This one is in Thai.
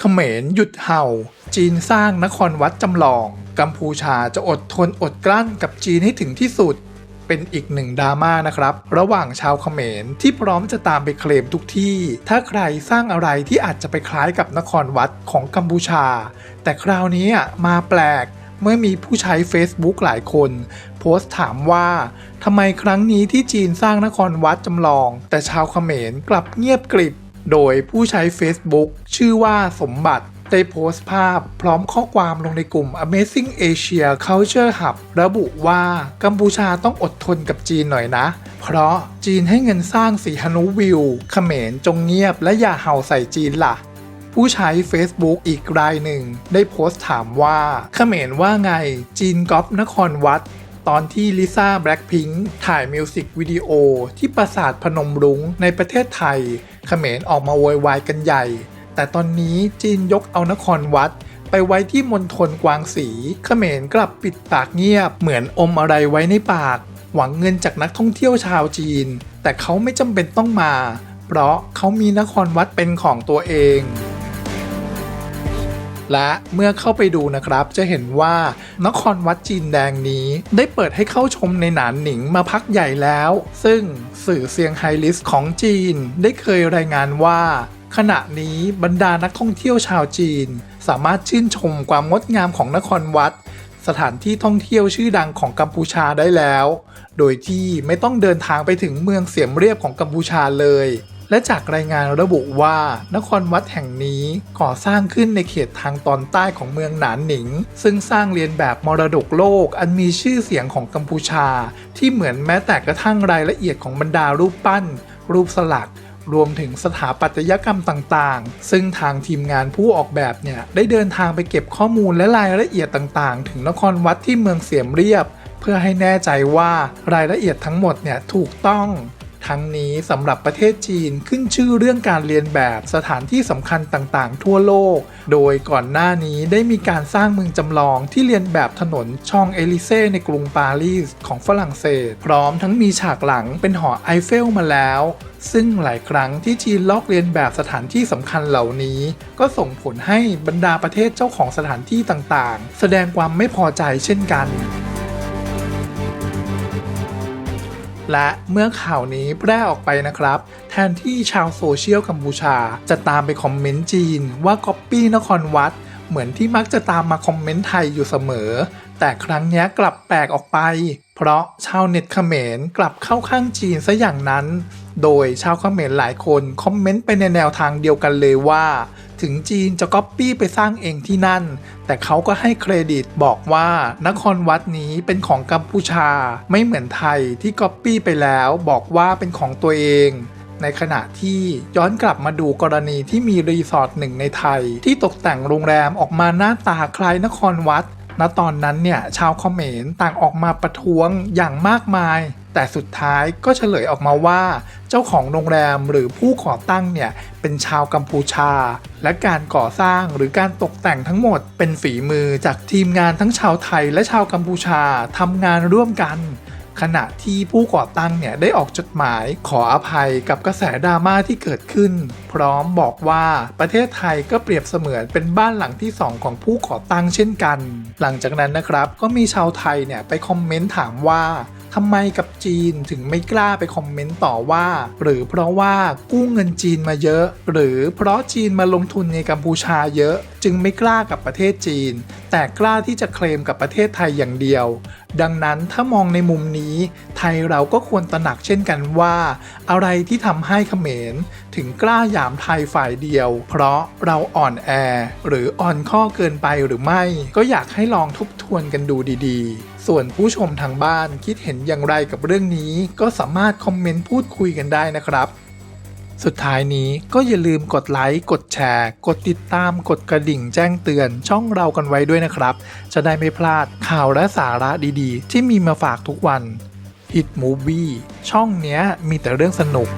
เขมรหยุดเห่า จีนสร้างนครวัดจำลอง กัมพูชาจะอดทนอดกลั้นกับจีนให้ถึงที่สุด เป็นอีกหนึ่งดราม่านะครับ ระหว่างชาวเขมรที่พร้อมจะตามไปเคลมทุกที่ ถ้าใครสร้างอะไรที่อาจจะไปคล้ายกับนครวัดของกัมพูชา แต่คราวนี้มาแปลกเมื่อมีผู้ใช้ Facebook หลายคน โพสต์ถามว่าทำไมครั้งนี้ที่จีนสร้างนครวัดจำลอง แต่ชาวเขมรกลับเงียบกริบ โดยผู้ใช้ Facebook ชื่อว่าสมบัติได้โพสต์ภาพพร้อมข้อความลงในกลุ่ม Amazing Asia Culture Hub ระบุว่ากัมพูชาต้องอดทนกับจีนหน่อยนะ เพราะจีนให้เงินสร้างสีฮนุวิวเขมรจงเงียบและอย่าเห่าใส่จีนล่ะ ผู้ใช้ Facebook อีกรายหนึ่ง ได้โพสต์ถามว่าเขมรว่าไงจีนก๊อปนครวัด ตอนที่ลิซ่าแบล็คพิงค์ถ่ายมิวสิกวิดีโอที่ปราสาทพนมรุ้งในประเทศไทย เขมรออกมาโวยวายกันใหญ่ แต่ตอนนี้จีนยกเอานครวัด ไปไว้ที่มณฑลกวางสี เขมรกลับปิดปากเงียบ เหมือนอมอะไรไว้ในปาก หวังเงินจากนักท่องเที่ยวชาวจีน แต่เขาไม่จำเป็นต้องมา เพราะเขามีนครวัดเป็นของตัวเอง และเมื่อเข้าไปดูนะครับ จะเห็นว่านครวัดจีนแดงนี้ ได้เปิดให้เข้าชมในหนานหนิงมาพักใหญ่แล้ว ซึ่งสื่อเซียงไฮลิสของจีน ได้เคยรายงานว่า ขณะนี้บรรดานักท่องเที่ยวชาวจีน สามารถชื่นชมความงดงามของนครวัด สถานที่ท่องเที่ยวชื่อดังของกัมพูชาได้แล้ว โดยที่ไม่ต้องเดินทางไปถึงเมืองเสียมเรียบของกัมพูชาเลย และจากรายงานระบุว่านครวัดแห่งนี้ก่อสร้างขึ้นในเขตทางตอนใต้ของเมืองหนานหนิง ซึ่งสร้างเรียนแบบมรดกโลก อันมีชื่อเสียงของกัมพูชา ที่เหมือนแม้แต่กระทั่งรายละเอียดของบรรดารูปปั้น รูปสลักรวมถึงสถาปัตยกรรมต่างๆ ซึ่งทางทีมงานผู้ออกแบบเนี่ย ได้เดินทางไปเก็บข้อมูลและรายละเอียดต่างๆ ถึงนครวัดที่เมืองเสียมเรียบ เพื่อให้แน่ใจว่ารายละเอียดทั้งหมดเนี่ยถูกต้อง ทั้งนี้สำหรับประเทศจีนขึ้นชื่อเรื่องการเรียนแบบสถานที่สำคัญต่างๆ ทั่วโลก โดยก่อนหน้านี้ได้มีการสร้างเมืองจำลองที่เรียนแบบถนนช่องเอลิเซ่ในกรุงปารีสของฝรั่งเศส พร้อมทั้งมีฉากหลังเป็นหอไอเฟลมาแล้ว ซึ่งหลายครั้งที่จีนลอกเลียนแบบสถานที่สำคัญเหล่านี้ ก็ส่งผลให้บรรดาประเทศเจ้าของสถานที่ต่างๆ แสดงความไม่พอใจเช่นกัน และเมื่อข่าวนี้แพร่ออกไปนะครับ แทนที่ชาวโซเชียลกัมพูชา จะตามไปคอมเมนต์จีนว่าก๊อปปี้นครวัด เหมือนที่มักจะตามมาคอมเมนต์ไทยอยู่เสมอ แต่ครั้งนี้กลับแปลกออกไป เพราะชาวเน็ตเขมรกลับเข้าข้างจีนซะอย่างนั้น โดยชาวเขมรหลายคนคอมเมนต์ไปในแนวทางเดียวกันเลยว่า ถึงจีนจะก๊อปปี้ไปสร้างเองที่นั่น แต่เขาก็ให้เครดิตบอกว่านครวัดนี้เป็นของกัมพูชา ไม่เหมือนไทยที่ก๊อปปี้ไปแล้วบอกว่าเป็นของตัวเองในขณะที่ย้อนกลับมาดูกรณีที่มีรีสอร์ทหนึ่งในไทย ที่ตกแต่งโรงแรมออกมาหน้าตาคล้ายนครวัด ณตอนนั้นเนี่ยชาวเขมรต่างออกมาประท้วงอย่างมากมาย แต่สุดท้ายก็เฉลยออกมาว่า เจ้าของโรงแรมหรือผู้ก่อตั้งเนี่ยเป็นชาวกัมพูชา และการก่อสร้างหรือการตกแต่งทั้งหมดเป็นฝีมือจากทีมงานทั้งชาวไทยและชาวกัมพูชาทำงานร่วมกัน ขณะที่ผู้ก่อตั้งเนี่ยได้ออกจดหมายขออภัยกับกระแสดราม่าที่เกิดขึ้น พร้อมบอกว่าประเทศไทยก็เปรียบเสมือนเป็นบ้านหลังที่สองของผู้ก่อตั้งเช่นกัน หลังจากนั้นนะครับก็มีชาวไทยเนี่ยไปคอมเมนต์ถามว่าทำไมกับจีนถึงไม่กล้าไปคอมเมนต์ต่อว่า หรือเพราะว่ากู้เงินจีนมาเยอะ หรือเพราะจีนมาลงทุนในกัมพูชาเยอะ จึงไม่กล้ากับประเทศจีน แต่กล้าที่จะเคลมกับประเทศไทยอย่างเดียว ดังนั้นถ้ามองในมุมนี้ ไทยเราก็ควรตระหนักเช่นกันว่า อะไรที่ทำให้เขมร ถึงกล้าหยามไทยฝ่ายเดียว เพราะเราอ่อนแอ หรืออ่อนข้อเกินไปหรือไม่ ก็อยากให้ลองทบทวนกันดูดีๆ ส่วนผู้ชมทางบ้านคิดเห็นอย่างไรกับเรื่องนี้ ก็สามารถคอมเมนต์พูดคุยกันได้นะครับ สุดท้ายนี้ก็อย่าลืมกดไลค์ กดแชร์ กดติดตาม กดกระดิ่งแจ้งเตือนช่องเรากันไว้ด้วยนะครับ จะได้ไม่พลาดข่าวและสาระดีๆ ที่มีมาฝากทุกวัน Hit Movie ช่องเนี้ยมีแต่เรื่องสนุก